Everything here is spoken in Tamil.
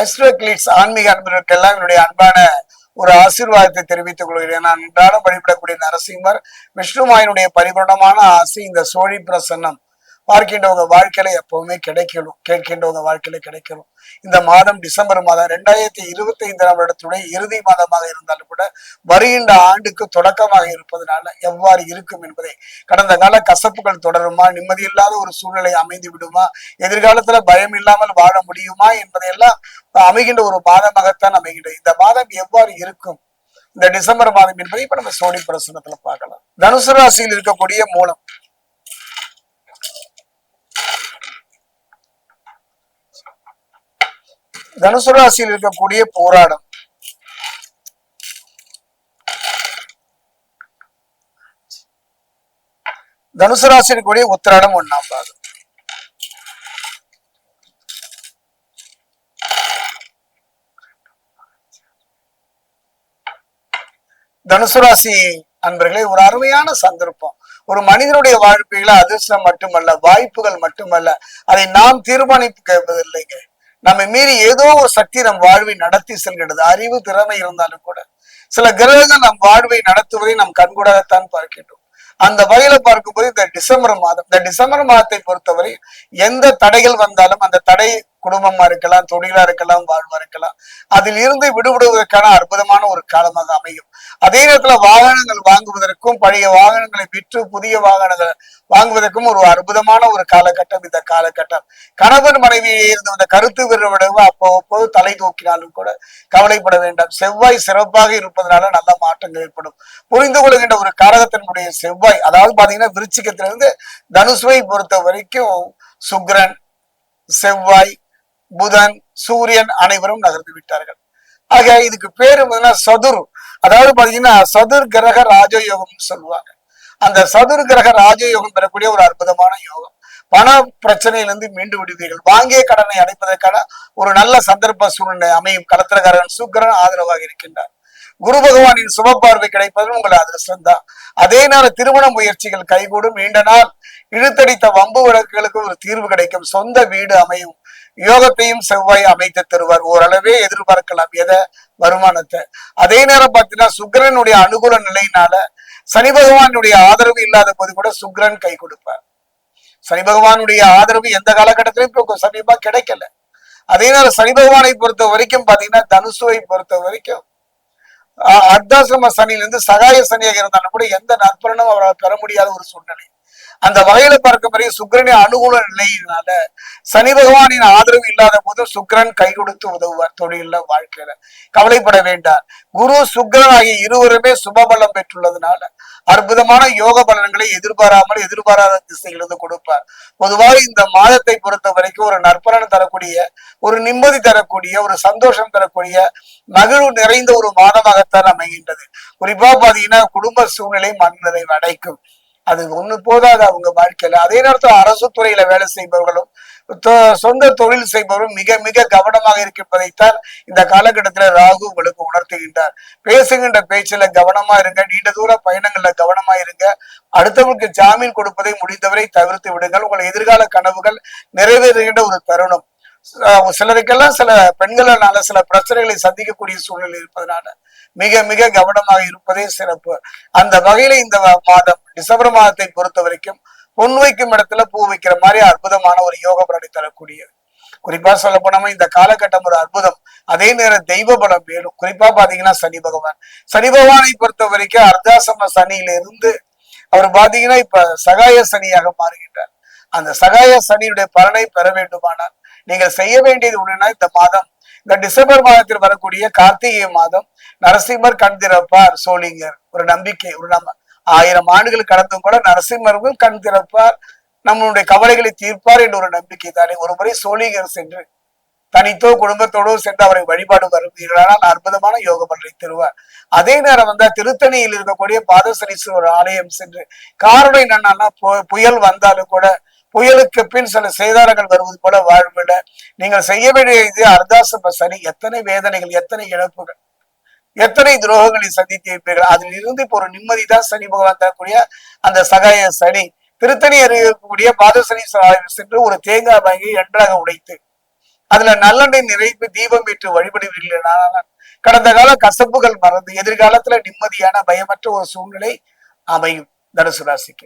ஐஸ்ட்ரோக்ளிட்ஸ் ஆன்மீக அன்பர்களுக்கெல்லாம் என்னுடைய அன்பான ஒரு ஆசீர்வாதத்தை தெரிவித்துக் கொள்கிறேன். நான் அன்றாடம் வழிபடக்கூடிய நரசிம்மர் விஷ்ணுமாயனுடைய பரிபூர்ணமான ஆசை இந்த சோழி பிரசன்னம். பார்க்கின்றவங்க வாழ்க்கையில எப்பவுமே கிடைக்கணும். கேட்கின்றவங்க வாழ்க்கையில கிடைக்கணும். இந்த மாதம் டிசம்பர் மாதம் ரெண்டாயிரத்தி இருபத்தி ஐந்தாம் வருடத்துடைய இறுதி மாதமாக இருந்தாலும் கூட வருகின்ற ஆண்டுக்கு தொடக்கமாக இருப்பதனால எவ்வாறு இருக்கும் என்பதை கடந்த கால கசப்புகள் தொடருமா? நிம்மதியில்லாத ஒரு சூழ்நிலை அமைந்து விடுமா? எதிர்காலத்துல பயம் இல்லாமல் வாழ முடியுமா? என்பதையெல்லாம் அமைகின்ற ஒரு மாதமாகத்தான் அமைகின்றது இந்த மாதம் எவ்வாறு இருக்கும்? இந்த டிசம்பர் மாதம் என்பதை இப்ப நம்ம சோனி பிரசனத்துல பார்க்கலாம். தனுசு ராசியில் இருக்கக்கூடிய மூலம் தனுசு ராசியில் இருக்கக்கூடிய போராடம். தனுசு ராசியில் இருக்கக்கூடிய உத்திராடம் ஒண்ணாம் பாகம். தனுசு ராசி அன்பர்களே ஒரு அருமையான சந்தர்ப்பம். ஒரு மனிதனுடைய வாழ்க்கையில அதிர்ஷ்டம் மட்டுமல்ல வாய்ப்புகள் மட்டுமல்ல அதை நாம் தீர்மானிப்பதில்லைங்க நம்ம மீறி ஏதோ ஒரு சக்தி நம் வாழ்வை நடத்தி செல்கிறது அறிவு திறமை இருந்தாலும் கூட. சில கிரகங்கள் நம் வாழ்வை நடத்துவதை நம் கண்கூடாகத்தான் பார்க்கின்றோம். அந்த வகையில பார்க்கும்போது இந்த டிசம்பர் மாதம் இந்த டிசம்பர் மாதத்தை பொறுத்தவரை எந்த தடைகள் வந்தாலும் அந்த தடை குடும்பமா இருக்கலாம் தொழிலா இருக்கலாம் வாழ்வா இருக்கலாம். அதில் இருந்து விடுபடுவதற்கான அற்புதமான ஒரு காலமாக அமையும். அதே நேரத்துல வாகனங்கள் வாங்குவதற்கும் பழைய வாகனங்களை விற்று புதிய வாகனங்களை வாங்குவதற்கும் ஒரு அற்புதமான ஒரு காலகட்டம் இந்த காலகட்டம். கணவன் மனைவியை இருந்து வந்த கருத்து விடுவடவு அப்போ தலை தூக்கினாலும் கூட கவலைப்பட வேண்டாம். செவ்வாய் சிறப்பாக இருப்பதனால நல்ல மாற்றங்கள் ஏற்படும். புரிந்து கொள்கின்ற ஒரு காரகத்தினுடைய செவ்வாய் அதாவது பாத்தீங்கன்னா விருச்சிகத்திலிருந்து தனுசுவை பொறுத்த வரைக்கும் சுக்ரன் செவ்வாய் புதன் சூரியன் அனைவரும் நகர்ந்து விட்டார்கள். ஆக இதுக்கு பேரு சதுர். அதாவது பாத்தீங்கன்னா சதுர் கிரக ராஜயோகம் சொல்லுவாங்க. அந்த சதுர் கிரக ராஜயோகம் பெறக்கூடிய ஒரு அற்புதமான யோகம். பண பிரச்சனையிலிருந்து மீண்டு விடுவீர்கள். வாங்கிய கடனை அடைப்பதற்கான ஒரு நல்ல சந்தர்ப்ப சூழ்நிலை அமையும். கடத்திரக்காரன் சுக்கரன் ஆதரவாக இருக்கின்றார். குரு பகவானின் சுப பார்வை கிடைப்பது உங்கள் அதிர்ஷ்டம் தான் அதே நேரம் திருமண முயற்சிகள் கைகூடும். நீண்ட நாள் இழுத்தடித்த வம்பு வழக்குகளுக்கு ஒரு தீர்வு கிடைக்கும். சொந்த வீடு அமையும். யோகத்தையும் செவ்வாய் அமைத்து தருவார். ஓரளவே எதிர்பார்க்கலாம் எதை? வருமானத்தை. அதே நேரம் பார்த்தீங்கன்னா சுக்கிரனுடைய அனுகூல நிலையினால சனி பகவானுடைய ஆதரவு இல்லாத போது கூட சுக்கிரன் கை கொடுப்பார். சனி பகவானுடைய ஆதரவு எந்த காலகட்டத்திலும் இப்போ சமீபா கிடைக்கல. அதே நேரம் சனி பகவானை பொறுத்த வரைக்கும் பாத்தீங்கன்னா தனுசுவை பொறுத்த வரைக்கும் அர்த்தாசிரம சனியிலிருந்து சகாய சனியாக இருந்தாலும் கூட எந்த நற்பலனும் அவரால் பெற முடியாத ஒரு சூழ்நிலை. அந்த வகையில பார்க்க பிறகு சுக்கரனின் அனுகூல நிலையினால சனி பகவானின் ஆதரவு இல்லாத போது சுக்கரன் கை கொடுத்து உதவுவார் தொழில வாழ்க்கையில. கவலைப்பட வேண்டாம். குரு சுக்கரன் ஆகிய இருவருமே சுபபலம் பெற்றுள்ளதுனால அற்புதமான யோக பலன்களை எதிர்பாராமல் எதிர்பாராத திசையிலிருந்து கொடுப்பார். பொதுவாக இந்த மாதத்தை பொறுத்த வரைக்கும் ஒரு நற்பலன் தரக்கூடிய ஒரு நிம்மதி தரக்கூடிய ஒரு சந்தோஷம் தரக்கூடிய மகிழ்வு நிறைந்த ஒரு மாதமாகத்தான் அமைகின்றது. குறிப்பா பாத்தீங்கன்னா குடும்ப சூழ்நிலை மனதை அடைக்கும். அது ஒண்ணு போதாது அவங்க வாழ்க்கையில. அதே நேரத்தில் அரசு துறையில வேலை செய்பவர்களும் சொந்த தொழில் செய்பவரும் மிக மிக கவனமாக இருப்பதைத்தான் இந்த காலகட்டத்துல ராகு உங்களுக்கு உணர்த்துகின்றார். பேசுகின்ற பேச்சுல கவனமா இருங்க நீண்ட தூர பயணங்கள்ல கவனமா இருங்க. அடுத்தவங்களுக்கு ஜாமீன் கொடுப்பதை முடிந்தவரை தவிர்த்து விடுங்கள். உங்கள் எதிர்கால கனவுகள் நிறைவேறுகின்ற ஒரு தருணம். சிலருக்கெல்லாம் சில பெண்களால சில பிரச்சனைகளை சந்திக்கக்கூடிய சூழ்நிலை இருப்பதனால மிக மிக கவனமாக இருப்பதே சிறப்பு. அந்த வகையில இந்த மாதம் டிசம்பர் மாதத்தை பொறுத்த வரைக்கும் பொன் வைக்கும் இடத்துல பூ வைக்கிற மாதிரி அற்புதமான ஒரு யோக பலனை தரக்கூடியது. குறிப்பா சொல்ல போனோமா இந்த காலகட்டம் ஒரு அற்புதம். அதே நேரம் தெய்வ பலம் வேணும் குறிப்பா பாத்தீங்கன்னா சனி பகவான். சனி பகவானை பொறுத்த வரைக்கும் அர்த்தாசம சனியில இருந்து அவர் பாத்தீங்கன்னா இப்ப சகாய சனியாக மாறுகின்றார். அந்த சகாய சனியுடைய பலனை பெற வேண்டுமானால் நீங்கள் செய்ய வேண்டியது ஒண்ணுன்னா இந்த மாதம் இந்த டிசம்பர் மாதத்தில் வரக்கூடிய கார்த்திகை மாதம் நரசிம்மர் கண் திறப்பார் சோழிங்கர். ஒரு நம்பிக்கை ஒரு நம்ம ஆயிரம் ஆண்டுகள் கடந்தும் கூட நரசிம்மர்கள் கண் திறப்பார் நம்மளுடைய கவலைகளை தீர்ப்பார் என்ற ஒரு நம்பிக்கை தானே. ஒரு முறை சோழிங்கர் சென்று தனித்தோ குடும்பத்தோடோ சென்று அவரை வழிபாடு வருவீர்களானால் அற்புதமான யோக பலனை தருவார். அதே நேரம் வந்தா திருத்தணியில் இருக்கக்கூடிய பாதசனீஸ்வரர் ஆலயம் சென்று காரணம் என்னன்னா புயல் வந்தாலும் கூட புயலுக்கு பின் சில சேதாரங்கள் வருவது போல வாழ்விட நீங்கள் செய்ய வேண்டிய இது சனி. எத்தனை வேதனைகள் எத்தனை இழப்புகள் எத்தனை துரோகங்களை சந்தித்திருப்பீர்கள் அதில் இருந்து இப்போ ஒரு நிம்மதி தான் சனி பகவான் தரக்கூடிய அந்த சகாய சனி. திருத்தணி அறிவிக்கக்கூடிய பாதசனி சென்று ஒரு தேங்காய் வாங்கி என்றாக உடைத்து அதுல நல்லெண்ணெய் நிறைப்பு தீபம் ஏற்று வழிபடுவீர்கள். கடந்த கால கசப்புகள் மறந்து எதிர்காலத்துல நிம்மதியான பயமற்ற ஒரு சூழ்நிலை அமையும் தனுசு ராசிக்கு.